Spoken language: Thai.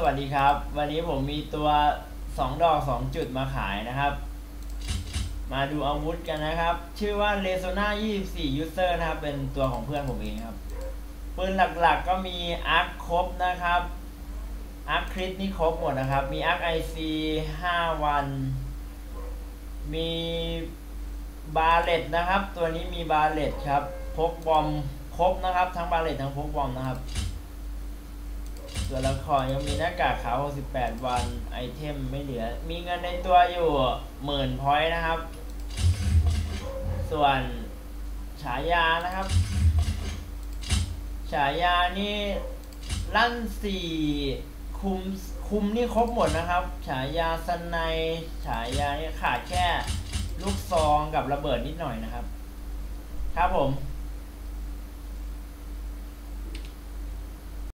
สวัสดีครับ วันนี้ผมมีตัวสองดอกสองจุดมาขายนะครับ มาดูอาวุธกันนะครับ ชื่อว่า r e s o n a 24 User นะครับ เป็นตัวของเพื่อนผมเองครับ ปืนหลักๆก็มีอาร์คครบนะครับอาร์คคริสนี่ครบหมดนะครับ มีอาร์คไอซี5วัน มีบาเลตนะครับ ตัวนี้มีบาเลตครับ พกบอมครบนะครับ ทั้งบาเลตทั้งพกบอมนะครับ ตัวละครยังมีหน้ากากขาว 68 วัน ไอเทมไม่เหลือ มีเงินในตัวอยู่หมื่นพอยต์นะครับ ส่วนฉายานะครับ ฉายานี่ลั่นสี่คุมคุมนี่ครบหมดนะครับ ฉายาสไนยฉายานี่ขาดแค่ลูกซองกับระเบิดนิดหน่อยนะครับ ครับผม